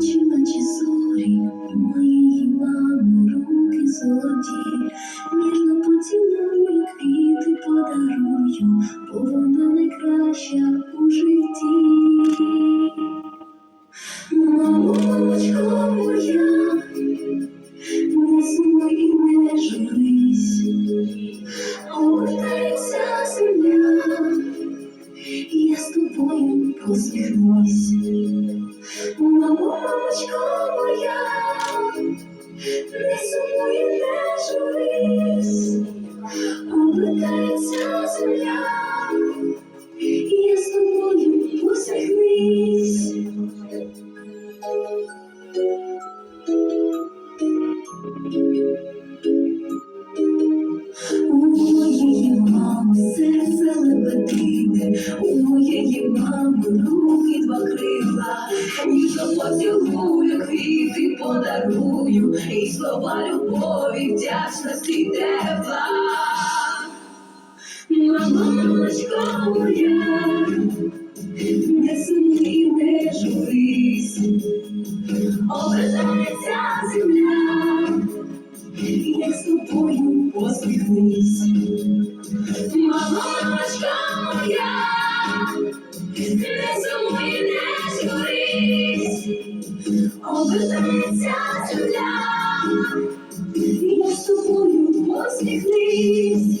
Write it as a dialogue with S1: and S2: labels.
S1: очі, наче зорі, у моєї мами руки золоті, ніжно поцілую, квіти подарую, бо вона найкраща у житті. Мамочко моя, не сумуй і не журись, обертається земля, я з тобою позвіл мамочко моя, не сумує, не журись, обликається земля, руки два крила, ніжно поцілую, квіти подарую, і слова любові, вдячності тепла. Мамочко моя, не сумуй, не журись, обертається земля. Я з тобою посміхнись. Мамочка моя, обертається земля, я з тобою посміхнись.